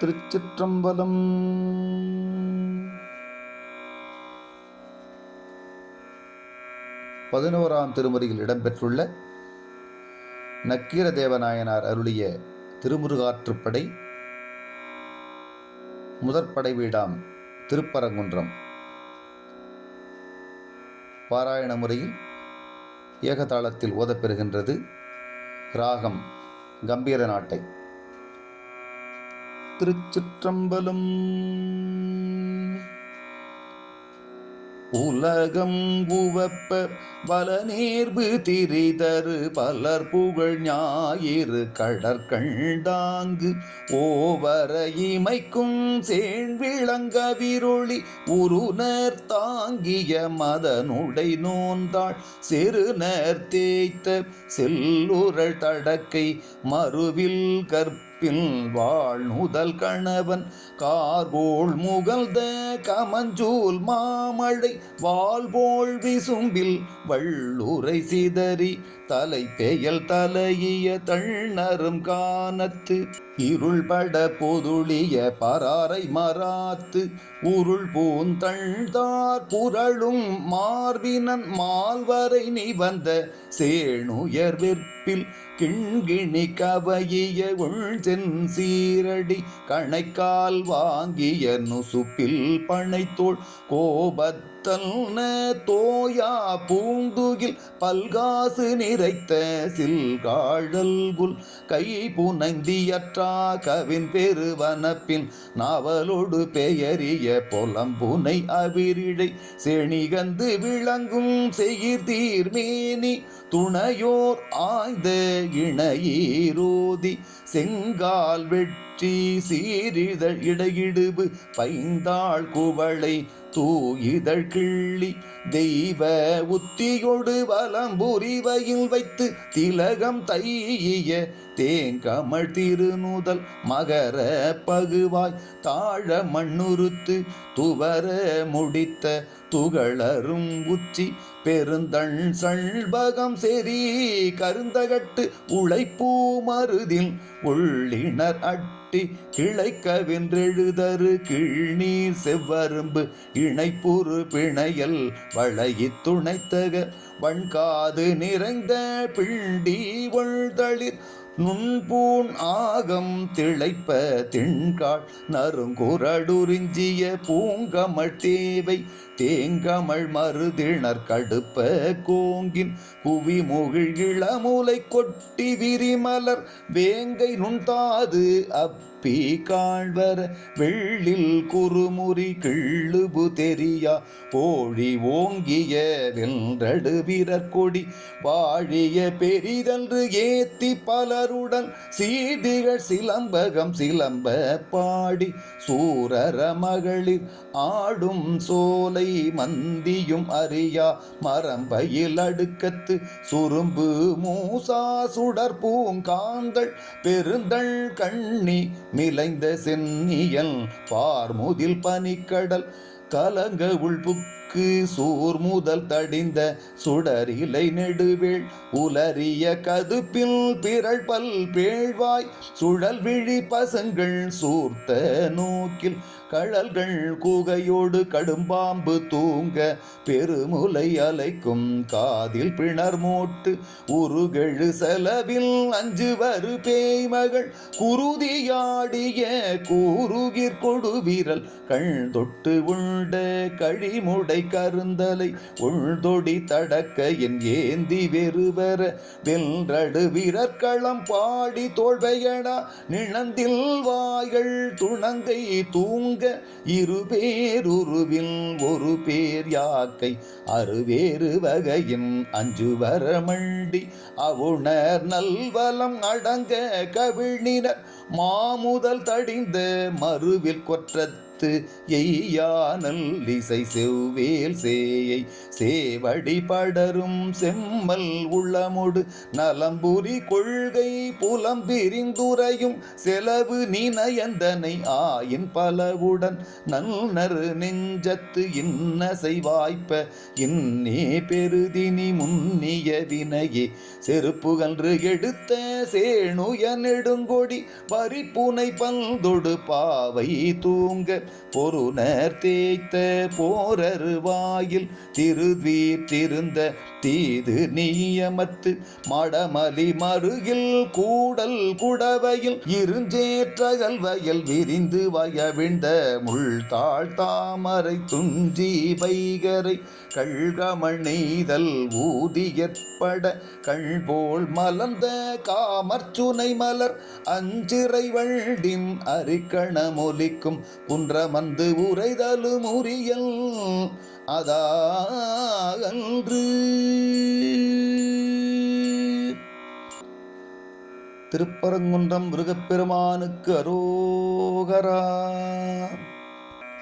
திருச்சிற்றம்பலம். பதினோராம் திருமுறையில் இடம்பெற்றுள்ள நக்கீர தேவநாயனார் அருளிய திருமுருகாற்றுப்படை முதற்படை வீடாம் திருப்பரங்குன்றம். பாராயண முறையில் ஏகதாளத்தில் ஓதப்பெறுகின்றது ராகம் கம்பீர நாட்டை திருச்சிற்றம்பலம். உலகம் உவப்ப பல நேர்வு திரிதரு பலர் புகழ் ஞாயிறு கடற்கண்டாங்கு ஓவர இமைக்கும் சேழ்விளங்க விருளி உருநர் தாங்கிய மதனுடை நோந்தாள் சிறுநர் தேய்த்த செல்லுரள் தடக்கை மறுவில் கற்ப பின்வாழ் நுதல் கணவன் கார்கோள் முகழ்ந்த கமஞ்சூல் மாமழை வால்போல் விசும்பில் வள்ளுரை சிதறி தலை பெயல் தலையிய தண்ணரும் கானத்து இருள்பட பொதுளிய பராரை மராத்து உருள் பூந்தழ்தார் புரளும் மார்பினன் மால்வரை நிவந்த சேணுயர் வெற்பில் கிண்கிணி கவையிய உள்சென் சீரடி கணைக்கால் வாங்கிய நுசுப்பில் பனைத்தோள் தன்ன தோயா பூந்துகில் பல்காசு நிறைத்த சில்காழல்குல் கை புனைந்தியற்றா கவின் பெருவனப்பின் நாவலோடு பெயரிய புலம்புனை அவிரிழை. செணிகந்து விளங்கும் செயிர் தீர்மேனி துணையோர் ஆய்ந்த இணையீரோதி. செங்கால் வெற்றி சீரிதழ் இடையிடுபு பைந்தாள் குவளை தூயிதழ் கிள்ளி தெய்வ உத்தியோடு வலம்புரிவையில் வைத்து திலகம் தையிய தேங்கமழ் திருநூதல் மகர பகுவாய் தாழ மண்ணுறுத்து துவர முடித்த துகளரும் உச்சி பெருந்தண் சண்பகம் செறி கருந்தகட்டு உழைப்பூ மருதில் உள்ளினர் அட்டி கிளைக்கவென்றெழுதரு கீழ்நீர் செவ்வரும்பு இணைப்புறு பிணையல் வளையி துணைத்தக வண்காது நிறைந்த பிண்டி ஒழ்தளிர் நுண்பூண் ஆகம் திளைப்ப திண்காள் நறுங்குரடுறிஞ்சிய பூங்கமழ் தேவை தேங்கமழ் மருதிணர் கடுப்ப கோங்கின் குவி முகிழ் இளமுலை கொட்டி விரிமலர் வேங்கை நுண்தாது அப்பி காழ்வர் வெள்ளில் குறுமுறி கிள்ளுபு தெரியா போழி ஓங்கிய வென்றடு வீரர் கொடி வாழிய பெரிதன்று ஏத்தி பலருடன் சீதிகள் சிலம்பகம் சிலம்ப பாடி சூரர மகளிர் ஆடும் சோலை மந்தியும் அறியா மரம்பையில் அடுக்கத்து சுரும்பு மூசா சுடர் பூங்காந்தள் பெருந்தள் கண்ணி மிளைந்த சென்னியல் பார்முதில் பனிக்கடல் கலங்க உள்புக்கு சூர் முதல் தடிந்த சுடரிலை நெடுவேள் உலரிய கதுப்பில் பிறள் பல் பேழ்வாய் சுழல் விழி பசங்கள் சூர்த்த நோக்கில் கழல்கள் கூகையோடு கடும்பாம்பு தூங்க பெருமுலை அலைக்கும் காதில் பிணர் மூட்டு. உருகெழு செலவில் அஞ்சு வரு பேய்மகள் குருதியாடிய கூறுகிற் கொடுவிரல். கண் தொட்டு உண்ட கழிமுடை கருந்தலை உள்தொடி தடக்க என் ஏந்தி வெறுவர. வென்றடு வீரர்களம் பாடி தோல்வையடா. நிணந்தில் வாய்கள் துணங்கை தூங்க இரு பேருருவில் ஒரு பேர் யாக்கை அறுவேறு வகையின் அஞ்சு வரமண்டி அவுணர் நல்வலம் அடங்க கவிழ்நினர் மாமுதல் தடிந்த மறுவில் கொற்றத்து எய்யானல் இசை செவ்வேல் சேயை சேவடி படரும் செம்மல் உள்ளமுடு நலம்புரி கொள்கை புலம் பிரிந்துரையும் செலவு நினையந்தனை ஆயின் பலவுடன் நல்லரு நெஞ்சத்து இன்ன செய்வாய்ப்ப இன்னே பெருதினி முன்னிய வினையே செருப்புகன்று எடுத்த சேணுய நெடுங்கொடி பறிப்புனை பந்தொடு பாவை தூங்க பொருணர் தேய்த்த போரருவாயில் வாயில் திருந்த தீது நீயமத்து மடமலி மருகில் கூடல் குடவையில் இருஞ்சேற்றகல் வயல் விரிந்து வயவிழ்ந்த முள் தாழ் தாமரை துஞ்சி வைகரை கள்கமள் நெய்தல் ஊதியற்பட கள்போல் மலர்ந்த காமர்ச்சுனை மலர் அஞ்சு வள்டின் அரிக்கணமொலிக்கும் குன்றமந்து உரைதலும் உரியல் அதாகன்று. திருப்பரங்குன்றம் முருகப்பெருமானுக்கு அரோகரா.